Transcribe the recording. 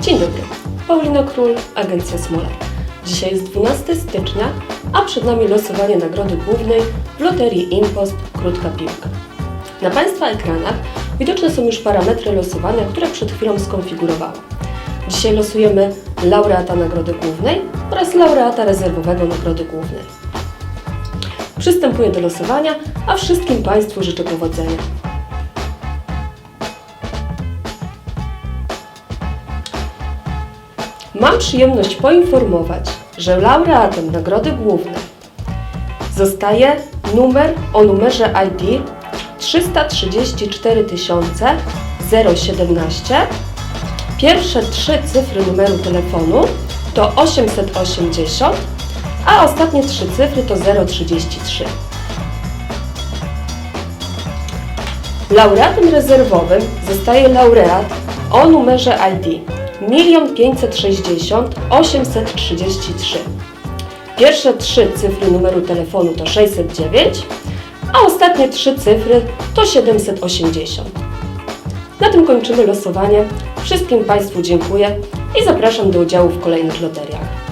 Dzień dobry, Paulina Król, Agencja Smolar. Dzisiaj jest 12 stycznia, a przed nami losowanie nagrody głównej w loterii Impost Krótka Piłka. Na Państwa ekranach widoczne są już parametry losowania, które przed chwilą skonfigurowałam. Dzisiaj losujemy laureata nagrody głównej oraz laureata rezerwowego nagrody głównej. Przystępuję do losowania, a wszystkim Państwu życzę powodzenia. Mam przyjemność poinformować, że laureatem nagrody głównej zostaje numer o numerze ID 334 017. Pierwsze trzy cyfry numeru telefonu to 880, a ostatnie trzy cyfry to 033. Laureatem rezerwowym zostaje laureat o numerze ID 1 560 833. Pierwsze trzy cyfry numeru telefonu to 609, a ostatnie trzy cyfry to 780. Na tym kończymy losowanie. Wszystkim Państwu dziękuję i zapraszam do udziału w kolejnych loteriach.